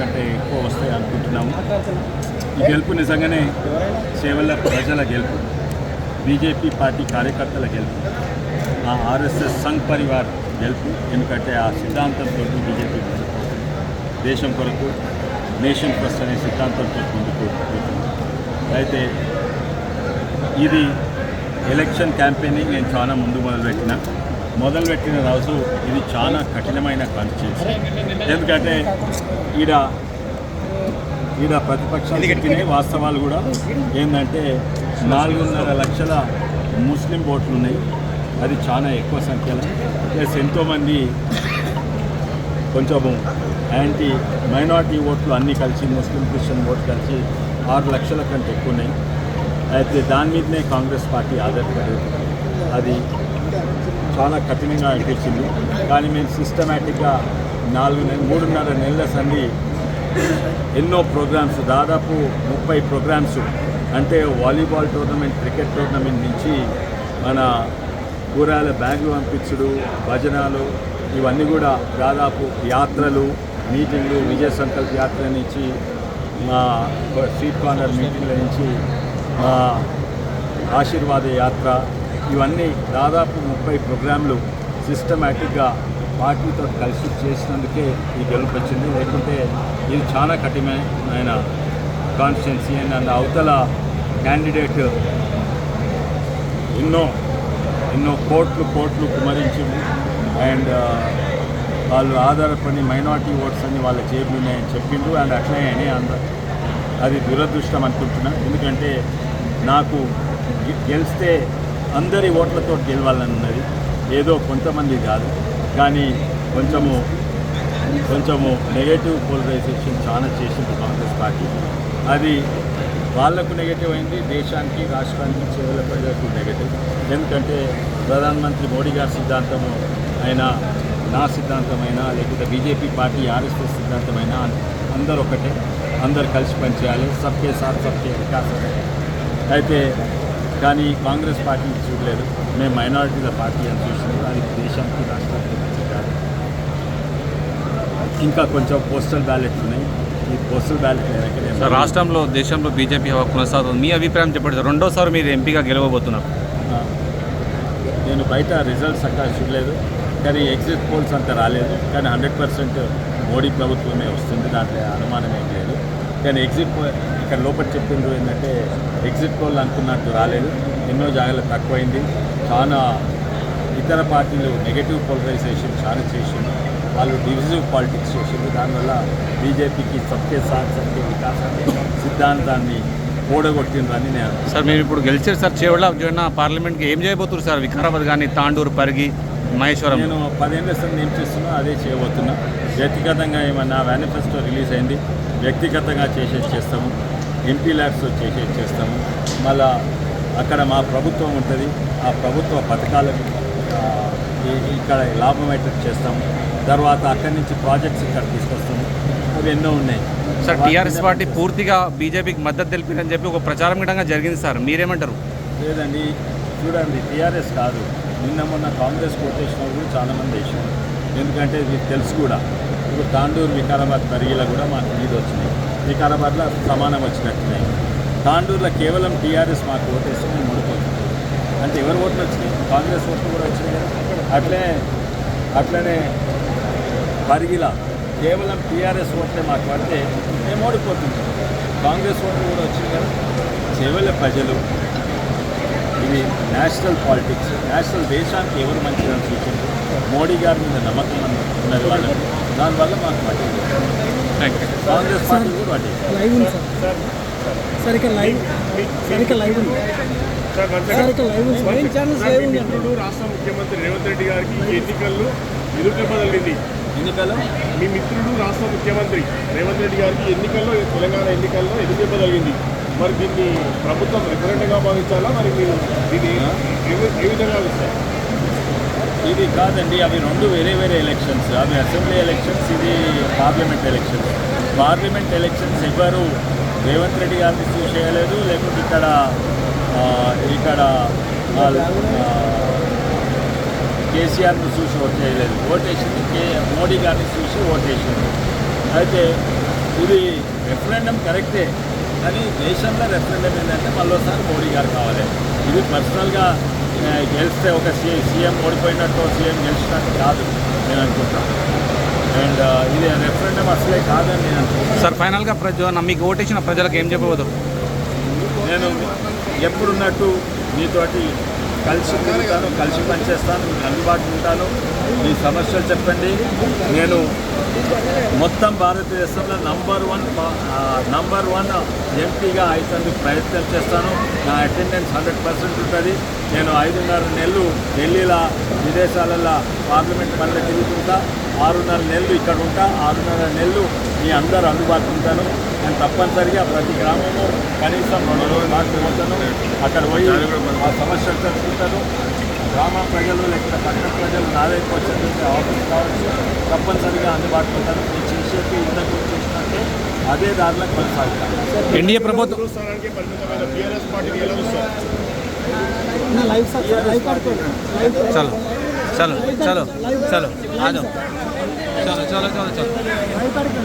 కంటే ఎక్కువ వస్తాయి అనుకుంటున్నాము. ఈ గెలుపు నిజంగానే సేవల ప్రజల గెలుపు బీజేపీ పార్టీ కార్యకర్తల గెలుపు ఆ ఆర్ఎస్ఎస్ సంఘ్ పరివార్ గెలుపు ఎందుకంటే ఆ సిద్ధాంతంతో బీజేపీ దేశం కొరకు నేషన్ ఫస్ట్ అనే సిద్ధాంతంతో ముందుకు అయితే ఇది ఎలక్షన్ క్యాంపెయినింగ్ నేను చాలా ముందు మొదలుపెట్టిన. మొదలుపెట్టిన రోజు ఇది చాలా కఠినమైన కాన్స్టిట్యూన్సీ ఎందుకంటే ఈడ ఈడ ప్రతిపక్షాలు చెప్పినాయి వాస్తవాలు కూడా ఏంటంటే నాలుగున్నర లక్షల ముస్లిం ఓట్లు ఉన్నాయి. అది చాలా ఎక్కువ సంఖ్యలో. ప్లస్ ఎంతోమంది కొంచెము యాంటీ మైనార్టీ ఓట్లు అన్నీ కలిసి ముస్లిం క్రిస్టియన్ ఓట్లు కలిసి ఆరు లక్షల కంటే ఎక్కువ ఉన్నాయి. అయితే దాని మీదనే కాంగ్రెస్ పార్టీ ఆధారపడి అది చాలా కఠినంగా అనిపించింది. కానీ మేము సిస్టమేటిక్గా నాలుగు నెల మూడున్నర నెలల సంది ఎన్నో ప్రోగ్రామ్స్ దాదాపు ముప్పై ప్రోగ్రామ్స్ అంటే వాలీబాల్ టోర్నమెంట్ క్రికెట్ టోర్నమెంట్ నుంచి మన కూరగాయల బ్యాగులు పంపించుడు భజనాలు ఇవన్నీ కూడా దాదాపు యాత్రలు మీటింగ్లు విజయ సంకల్ప యాత్ర నుంచి మా స్ట్రీట్ కార్నర్ మీటింగ్ల నుంచి మా ఆశీర్వాద యాత్ర ఇవన్నీ దాదాపు ముప్పై ప్రోగ్రాంలు సిస్టమేటిక్గా పార్టీతో కలిసి చేసినందుకే ఈ గెలుపు వచ్చింది లేకుంటే ఇది చాలా కఠినమైన కాన్స్టిట్యున్సీ అండ్ అవతల క్యాండిడేట్ ఎన్నో ఎన్నో కోట్లు కోట్లు కుమరించింది అండ్ వాళ్ళు ఆధారపడి మైనార్టీ ఓట్స్ అని వాళ్ళ జేబులు ఉన్నాయని చెప్పిండు అండ్ అట్లనే అని అంద అది దురదృష్టం అనుకుంటున్నాను ఎందుకంటే నాకు గెలిస్తే అందరి ఓట్లతో గెలవాలని ఉన్నది ఏదో కొంతమంది కాదు. కానీ కొంచెము కొంచెము నెగటివ్ పోలరైజేషన్ చాలా చేసింది కాంగ్రెస్ పార్టీ. అది వాళ్ళకు నెగటివ్ అయింది దేశానికి రాష్ట్రానికి చివరి ప్రజలకు నెగటివ్ ఎందుకంటే ప్రధానమంత్రి మోడీ గారి సిద్ధాంతము అయినా నా సిద్ధాంతమైనా లేకపోతే బీజేపీ పార్టీ ఆర్ఎస్ఎస్ సిద్ధాంతమైనా అందరూ ఒకటే అందరు కలిసి పనిచేయాలి. సబ్కే సాత్ సబ్కే వికాస్. అయితే కానీ కాంగ్రెస్ పార్టీ చూడలేదు. మేము మైనారిటీల పార్టీ అని చూసినాము అది దేశానికి రాష్ట్రానికి కాదు. ఇంకా కొంచెం పోస్టల్ బ్యాలెట్ ఉన్నాయి. ఈ పోస్టల్ బ్యాలెట్ సార్ రాష్ట్రంలో దేశంలో బీజేపీ హవా కొనసాగుతుంది. మీ అభిప్రాయం చెప్పండి సార్. రెండోసారి మీరు ఎంపీగా గెలవబోతున్నారు. నేను బయట రిజల్ట్స్ అక్కడ చూడలేదు. కానీ ఎగ్జిట్ పోల్స్ అంత రాలేదు. కానీ హండ్రెడ్ పర్సెంట్ మోడీ ప్రభుత్వమే వస్తుంది. దాంట్లో అనుమానం ఏం లేదు. కానీ ఎగ్జిట్ పో ఇక్కడ లోపల చెప్పిండ్రు ఏంటంటే ఎగ్జిట్ పోల్ అనుకున్నట్టు రాలేదు. ఎన్నో జాగాలు తక్కువైంది. చాలా ఇతర పార్టీలు నెగటివ్ పోలరైజేషన్ చాలా చేసిండు వాళ్ళు డివిజివ్ పాలిటిక్స్ చేసిండు దానివల్ల బీజేపీకి సత్య సాత్ సత్య వికాస్ అనే సిద్ధాంతాన్ని ఓడగొట్టిండ్రని నేను సార్ మీరు ఇప్పుడు గెలిచారు సార్. చేవళ్ళ జోడిన పార్లమెంట్కి ఏం చేయబోతున్నారు సార్? వికారాబాద్ కానీ తాండూరు పరిగి మహేశ్వరం. నేను పదేళ్ళ సంది ఏం చేస్తున్నా అదే చేయబోతున్నా. వ్యక్తిగతంగా ఏమన్నా మేనిఫెస్టో రిలీజ్ అయింది. వ్యక్తిగతంగా చేసేది చేస్తాము. ఎంపీ ల్యాబ్స్ చేసేది చేస్తాము. మళ్ళా అక్కడ మా ప్రభుత్వం ఉంటుంది. ఆ ప్రభుత్వ పథకాలకు ఇక్కడ లాభం అయ్యేటట్టు చేస్తాము. తర్వాత అక్కడి నుంచి ప్రాజెక్ట్స్ ఇక్కడ తీసుకొస్తాము. అవి ఎన్నో ఉన్నాయి. సార్ టీఆర్ఎస్ పార్టీ పూర్తిగా బీజేపీకి మద్దతు తెలిపిందని చెప్పి ఒక ప్రచారం గిటంగా జరిగింది సార్. మీరేమంటారు? లేదండి. చూడండి టీఆర్ఎస్ కాదు. నిన్న మొన్న కాంగ్రెస్ కోటేషన్ కూడా చాలామంది వేసినారు. ఎందుకంటే మీకు తెలుసు కూడా. ఇప్పుడు తాండూరు వికారాబాద్ పరిగిలో కూడా మాకు నీళ్ళు వచ్చినాయి. వికారాబాద్లో సమానం వచ్చినట్టున్నాయి తాండూరులో కేవలం టీఆర్ఎస్ మాకు ఓటేసుకుని మేము అంటే ఎవరు ఓట్లు వచ్చినాయి? కాంగ్రెస్ ఓట్లు కూడా వచ్చినాయి కదా? అట్లే అట్లనే పరిగిల కేవలం టీఆర్ఎస్ ఓట్లే మాకు పడితే మేము ఓడిపోతుంది కాంగ్రెస్ ఓట్లు కూడా వచ్చింది కదా? చెవెల ప్రజలు ఇది నేషనల్ పాలిటిక్స్ నేషనల్ దేశానికి ఎవరు మంచిదని సూచించారు మోడీ గారి మీద నమ్మకం ఉన్నది వాళ్ళకి. దానివల్ల మాకు పట్టింది పట్టి లైవ్ ఉంది సార్. సార్ ఇక్కడ లైవ్ సార్ ఇక్కడ లైవ్ ఉంది. సార్ ఇక్కడ లైవ్ ఉంది. మెయిన్ ఛానల్స్ లైవ్ ఉంది అంటే మిత్రుడు రాష్ట్ర ముఖ్యమంత్రి రేవంత్ రెడ్డి గారికి ఈ ఎన్నికల్లో నిరుపేపదలింది ఎన్నికలు మీ మిత్రుడు రాష్ట్ర ముఖ్యమంత్రి రేవంత్ రెడ్డి గారికి ఎన్నికల్లో తెలంగాణ ఎన్నికల్లో ఎదురుపేపదలిగింది మరి దీన్ని ప్రభుత్వం రిఫరెండ్గా భావించాలా? మరి మీరు దీన్ని ఏ- విధంగా చూస్తారు? ఇది కాదండి అవి రెండు వేరే వేరే ఎలక్షన్స్ అవి అసెంబ్లీ ఎలక్షన్స్ ఇది పార్లమెంట్ ఎలక్షన్స్ పార్లమెంట్ ఎలక్షన్స్ ఎవరు రేవంత్ రెడ్డి గారిని చూస్ చేయలేదు లేకుంటే ఇక్కడ ఇక్కడ కేసీఆర్ని చూసి ఓట్ చేయలేదు. ఓటేసింది కే మోడీ గారిని చూసి ఓటేసింది అయితే ఇది రెఫరెండం కరెక్టే కానీ దేశంలో రెఫరెండం ఏంటంటే మళ్ళీసారి మోడీ గారు కావాలి. ఇది పర్సనల్గా గెలిస్తే ఒక సీఎం ఓడిపోయినట్టు సీఎం గెలిచినట్టు కాదు నేను అనుకుంటాను అండ్ ఇది రెఫరెండం అసలే కాదని నేను అనుకుంటాను సార్ ఫైనల్గా ప్రజ మీకు ఓటేసిన ప్రజలకు ఏం చెప్పబోతారు నేను ఎప్పుడున్నట్టు మీతోటి కలిసి తిరుగుతాను కలిసి పనిచేస్తాను మీకు అందుబాటులో ఉంటాను. మీ సమస్యలు చెప్పండి. నేను మొత్తం భారతదేశంలో నంబర్ వన్ నంబర్ వన్ ఎంపీగా అయితందుకు ప్రయత్నం చేస్తాను. నా అటెండెన్స్ హండ్రెడ్ పర్సెంట్ ఉంటుంది. నేను ఐదున్నర నెలలు ఢిల్లీలో విదేశాలలో పార్లమెంట్ పనులు తిరుగుతుంటా. ఆరున్నర నెలలు ఇక్కడ ఉంటా. ఆరున్నర నెలలు మీ అందరు అందుబాటులో ఉంటాను. నేను తప్పనిసరిగా ప్రతి గ్రామంలో కనీసం రెండు రోజులు మాట్లాడుతాను అక్కడ పోయి ఆ సమస్యలు తెలుసుకుంటాను. గ్రామ ప్రజలు లేకపోతే పట్టణ ప్రజలు నా దగ్గర వచ్చేటువంటి ఆఫీస్ కావచ్చు. తప్పనిసరిగా అందుబాటులో ఉంటాను నేను చేసేది ఇంతకు చేసినట్టే అదే దారిలో కొనసాగుతాను. ఎన్డీఏ ప్రభుత్వం చలో చలో చలో చలో చలో చలో చలో. చలో